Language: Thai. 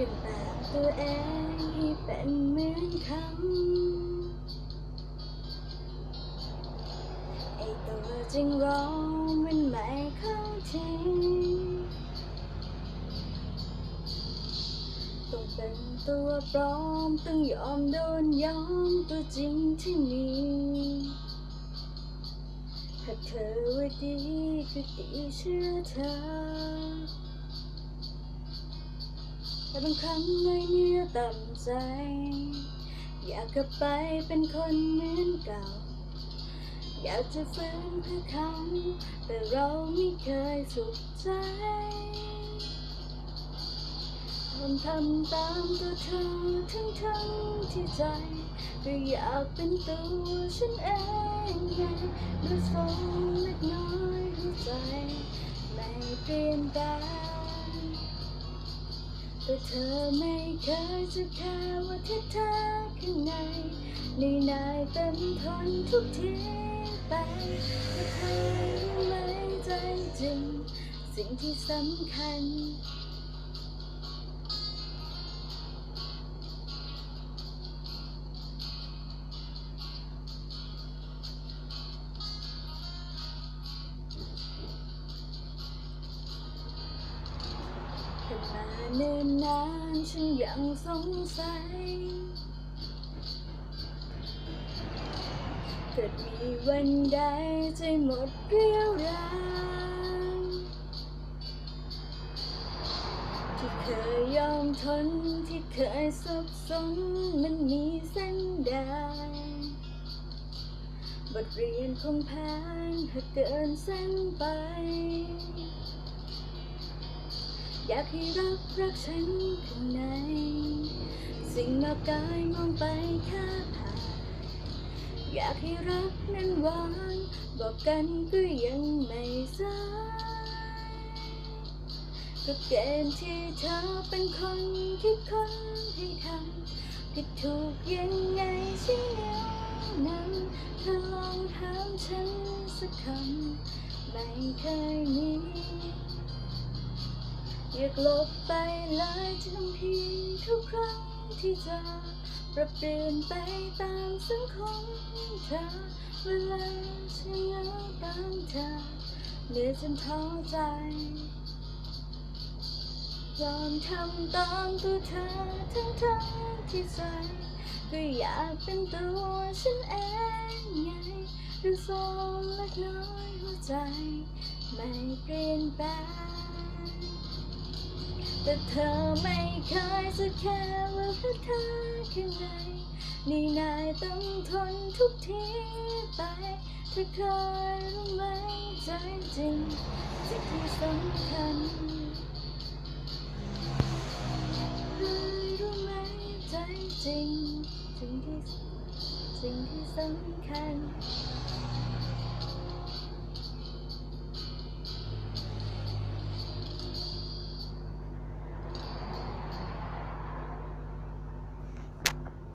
ลี่ยนแปลงตัวเองให้เป็นเหมือนเขาไอตัวจริงเรามันไม่เข้าทีต้องเป็นตัวปลอมต้องยอมโดนยอมตัวจริงที่มีหากเธอว่าดีก็ดีเชื่อเธอ แต่บางครั้งในเนื้อต่ำใจ อยากกลับไปเป็นคนเหมือนเก่า อยากจะฟื้นเพื่อเขาแต่เราไม่เคยสุขใจทำทำตามตัวเธอทั้งทั้งที่ใจก็อยากเป็นตัวฉันเองไงดูทรงเล็กน้อยหัวใจ ไม่เปลี่ยนแปลง แต่เธอไม่เคยจะแค่ว่าที่เธอข้างในในนายเป็นทนทุกทีไปแต่เธอรู้ไหมใจจริง สิ่งที่สำคัญ เนิ่นนานฉันยังสงสัยเกิดมีวันใดใจหมดเรี่ยวแรงที่เคยยอมทนที่เคยสับสนมันมีเส้นแดบทเรียนคงแพงหากเกินเส้นไป อยากให้รักรักฉันข้างใน สิ่งนอกกายมองไปแค่ผ่านอยากให้รักนั้นหวานบอกกันก็ยังไม่สายก็เกณฑ์ที่เธอเป็นคนคิดคนให้ทำผิดถูกยังไงชี้นิ้วนั้นเธอลองถามฉันสักคำไม่เคยมี อยากลบไปเลยทันทีทุกครั้งที่เจอปรับเปลี่ยนไปตามสังคมเธอเวลาฉันเหงาตามเธอเหนื่อยจนท้อใจยอมทำตามตัวเธอทั้งทั้งที่ใจก็อยากเป็นตัวฉันเองไงดูโซนเล็กน้อยหัวใจ ไม่เปลี่ยนแปลง แต่เธอไม่เคยจะแค่ว่าเพื่อเธอข้างในนี่นายต้องทนทุกทีไปเธอเคยรู้ไหมใจจริงสิ่งที่สำคัญเคยรู้ไหมใจจริงสิ่งที่สิ่งที่สำคัญ